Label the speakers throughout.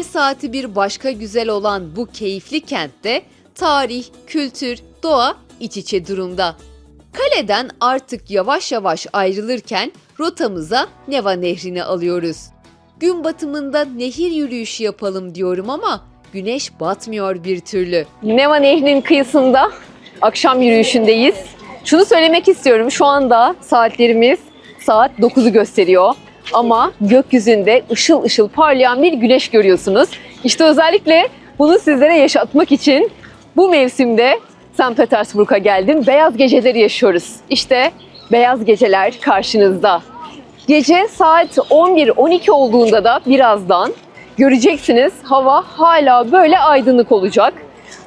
Speaker 1: Her saati bir başka güzel olan bu keyifli kentte tarih, kültür, doğa iç içe durumda. Kaleden artık yavaş yavaş ayrılırken rotamıza Neva Nehri'ni alıyoruz. Gün batımında nehir yürüyüşü yapalım diyorum ama güneş batmıyor bir türlü.
Speaker 2: Neva Nehri'nin kıyısında akşam yürüyüşündeyiz. Şunu söylemek istiyorum. Şu anda saatlerimiz saat 9'u gösteriyor. Ama gökyüzünde ışıl ışıl parlayan bir güneş görüyorsunuz. İşte özellikle bunu sizlere yaşatmak için bu mevsimde St. Petersburg'a geldim. Beyaz geceleri yaşıyoruz. İşte beyaz geceler karşınızda. Gece saat 11-12 olduğunda da birazdan göreceksiniz hava hala böyle aydınlık olacak.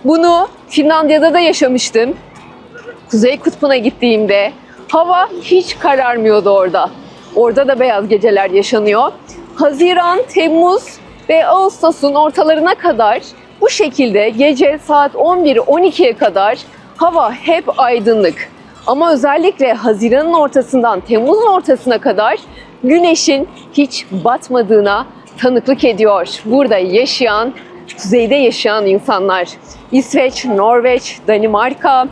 Speaker 2: Bunu Finlandiya'da da yaşamıştım. Kuzey Kutbu'na gittiğimde hava hiç kararmıyordu orada. Orada da beyaz geceler yaşanıyor. Haziran, Temmuz ve Ağustos'un ortalarına kadar bu şekilde gece saat 11-12'ye kadar hava hep aydınlık. Ama özellikle Haziran'ın ortasından Temmuz'un ortasına kadar güneşin hiç batmadığına tanıklık ediyor. Burada yaşayan, kuzeyde yaşayan insanlar. İsveç, Norveç, Danimarka,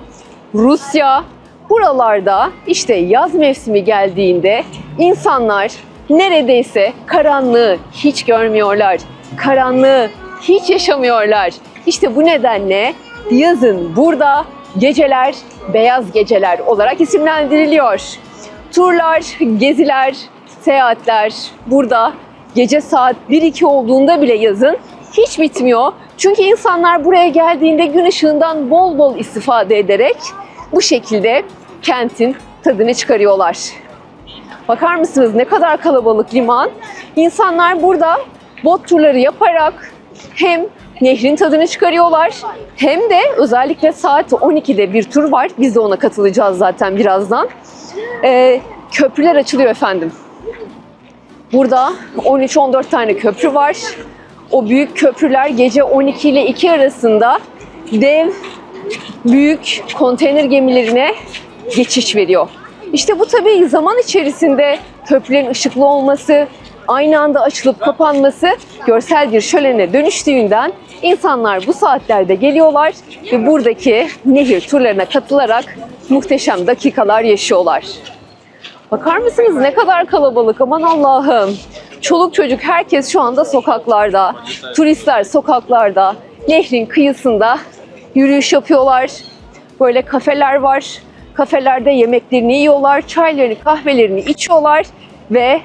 Speaker 2: Rusya buralarda işte yaz mevsimi geldiğinde insanlar neredeyse karanlığı hiç görmüyorlar. Karanlığı hiç yaşamıyorlar. İşte bu nedenle yazın burada geceler beyaz geceler olarak isimlendiriliyor. Turlar, geziler, seyahatler burada gece saat 1-2 olduğunda bile yazın hiç bitmiyor. Çünkü insanlar buraya geldiğinde gün ışığından bol bol istifade ederek bu şekilde kentin tadını çıkarıyorlar. Bakar mısınız ne kadar kalabalık liman? İnsanlar burada bot turları yaparak hem nehrin tadını çıkarıyorlar hem de özellikle saat 12'de bir tur var. Biz de ona katılacağız zaten birazdan. Ee, köprüler açılıyor efendim. Burada 13-14 tane köprü var. O büyük köprüler gece 12 ile 2 arasında dev büyük konteyner gemilerine geçiş veriyor. İşte bu tabii zaman içerisinde köprülerin ışıklı olması, aynı anda açılıp kapanması görsel bir şölene dönüştüğünden insanlar bu saatlerde geliyorlar ve buradaki nehir turlarına katılarak muhteşem dakikalar yaşıyorlar. Bakar mısınız ne kadar kalabalık aman Allah'ım. Çoluk çocuk herkes şu anda sokaklarda. Turistler sokaklarda. Nehrin kıyısında yürüyüş yapıyorlar. Böyle kafeler var. Kafelerde yemeklerini yiyorlar, çaylarını, kahvelerini içiyorlar ve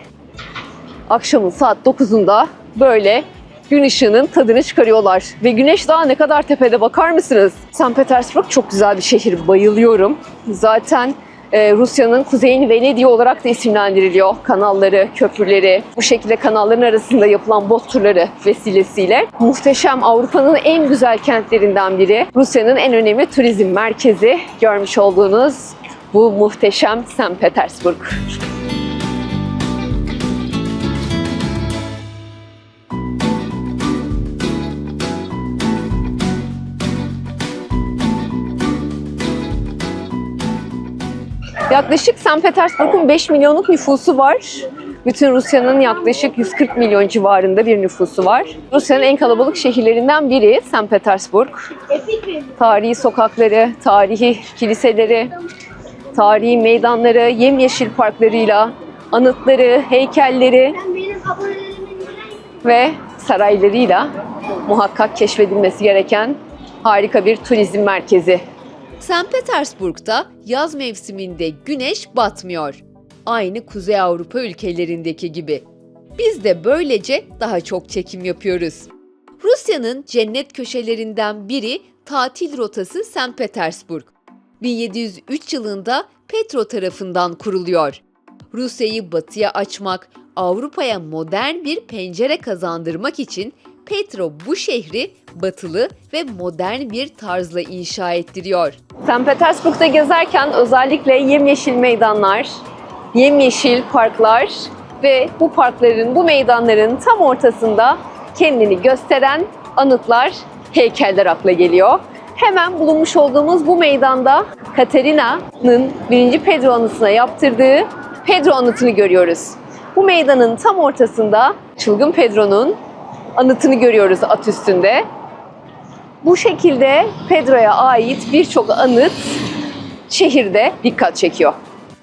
Speaker 2: akşamın saat 9'unda böyle gün ışığının tadını çıkarıyorlar. Ve güneş daha ne kadar tepede bakar mısınız? St. Petersburg çok güzel bir şehir, bayılıyorum. Zaten e, Rusya'nın kuzeyin Venedik'i olarak da isimlendiriliyor. Kanalları, köprüleri, bu şekilde kanalların arasında yapılan bot turları vesilesiyle. Muhteşem Avrupa'nın en güzel kentlerinden biri. Rusya'nın en önemli turizm merkezi görmüş olduğunuz bu muhteşem St. Petersburg. Yaklaşık St. Petersburg'un 5 milyonluk nüfusu var. Bütün Rusya'nın yaklaşık 140 milyon civarında bir nüfusu var. Rusya'nın en kalabalık şehirlerinden biri St. Petersburg. Tarihi sokakları, tarihi kiliseleri, tarihi meydanları, yemyeşil parklarıyla, anıtları, heykelleri ve saraylarıyla muhakkak keşfedilmesi gereken harika bir turizm merkezi.
Speaker 1: St. Petersburg'da yaz mevsiminde güneş batmıyor. Aynı Kuzey Avrupa ülkelerindeki gibi. Biz de böylece daha çok çekim yapıyoruz. Rusya'nın cennet köşelerinden biri tatil rotası St. Petersburg. 1703 yılında Petro tarafından kuruluyor. Rusya'yı batıya açmak, Avrupa'ya modern bir pencere kazandırmak için Petro bu şehri batılı ve modern bir tarzla inşa ettiriyor.
Speaker 2: St. Petersburg'da gezerken özellikle yemyeşil meydanlar, yemyeşil parklar ve bu parkların, bu meydanların tam ortasında kendini gösteren anıtlar, heykeller akla geliyor. Hemen bulunmuş olduğumuz bu meydanda Katerina'nın 1. Pedro anıtına yaptırdığı Pedro anıtını görüyoruz. Bu meydanın tam ortasında Çılgın Pedro'nun anıtını görüyoruz at üstünde. Bu şekilde Pedro'ya ait birçok anıt şehirde dikkat çekiyor.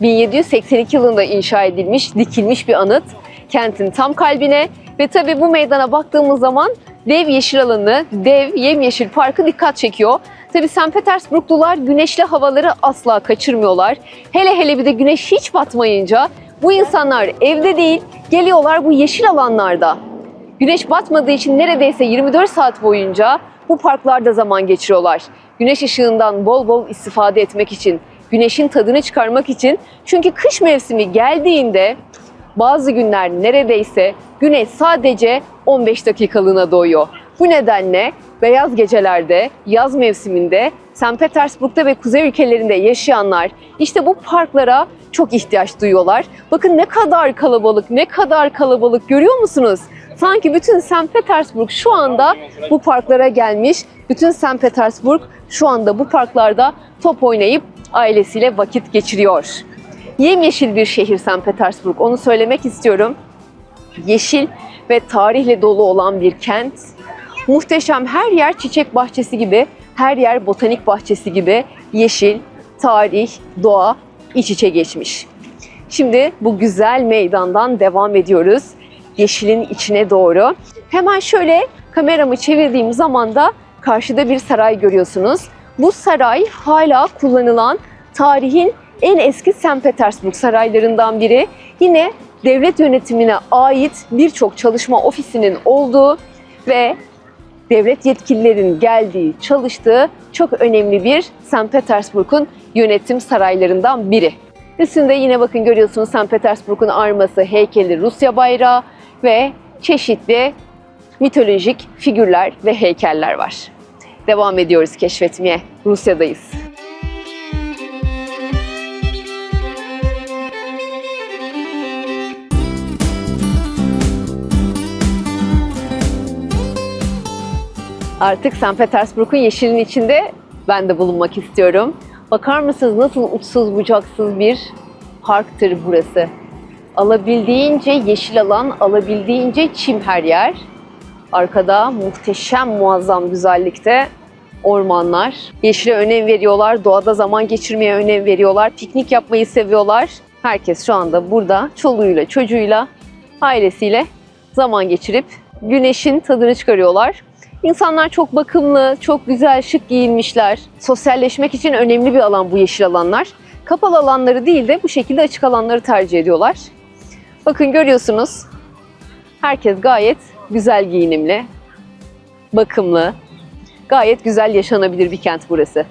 Speaker 2: 1782 yılında inşa edilmiş, dikilmiş bir anıt kentin tam kalbine ve tabii bu meydana baktığımız zaman dev yeşil alanı, dev yemyeşil parkı dikkat çekiyor. Tabii St. Petersburglular güneşli havaları asla kaçırmıyorlar. Hele hele bir de güneş hiç batmayınca bu insanlar evde değil, geliyorlar bu yeşil alanlarda. Güneş batmadığı için neredeyse 24 saat boyunca bu parklarda zaman geçiriyorlar. Güneş ışığından bol bol istifade etmek için, güneşin tadını çıkarmak için. Çünkü kış mevsimi geldiğinde bazı günler neredeyse güneş sadece 15 dakikalığına doğuyor. Bu nedenle beyaz gecelerde, yaz mevsiminde St. Petersburg'da ve kuzey ülkelerinde yaşayanlar işte bu parklara çok ihtiyaç duyuyorlar. Bakın ne kadar kalabalık, ne kadar kalabalık görüyor musunuz? Sanki bütün St. Petersburg şu anda bu parklara gelmiş. Bütün St. Petersburg şu anda bu parklarda top oynayıp ailesiyle vakit geçiriyor. Yemyeşil bir şehir St. Petersburg. Onu söylemek istiyorum. Yeşil ve tarihle dolu olan bir kent. Muhteşem her yer çiçek bahçesi gibi, her yer botanik bahçesi gibi yeşil, tarih, doğa iç içe geçmiş. Şimdi bu güzel meydandan devam ediyoruz. Yeşilin içine doğru. Hemen şöyle kameramı çevirdiğim zaman da karşıda bir saray görüyorsunuz. Bu saray hala kullanılan tarihin en eski St. Petersburg saraylarından biri. Yine devlet yönetimine ait birçok çalışma ofisinin olduğu ve devlet yetkililerin geldiği, çalıştığı çok önemli bir St. Petersburg'un yönetim saraylarından biri. Üstünde yine bakın görüyorsunuz St. Petersburg'un arması, heykeli, Rusya bayrağı ve çeşitli mitolojik figürler ve heykeller var. Devam ediyoruz keşfetmeye. Rusya'dayız. Artık St. Petersburg'un yeşilin içinde ben de bulunmak istiyorum. Bakar mısınız nasıl uçsuz bucaksız bir parktır burası. Alabildiğince yeşil alan, alabildiğince çim her yer. Arkada muhteşem muazzam güzellikte ormanlar. Yeşile önem veriyorlar, doğada zaman geçirmeye önem veriyorlar, piknik yapmayı seviyorlar. Herkes şu anda burada çoluğuyla, çocuğuyla, ailesiyle zaman geçirip güneşin tadını çıkarıyorlar. İnsanlar çok bakımlı, çok güzel, şık giyinmişler. Sosyalleşmek için önemli bir alan bu yeşil alanlar. Kapalı alanları değil de bu şekilde açık alanları tercih ediyorlar. Bakın görüyorsunuz. Herkes gayet güzel giyinimli, bakımlı. Gayet güzel yaşanabilir bir kent burası.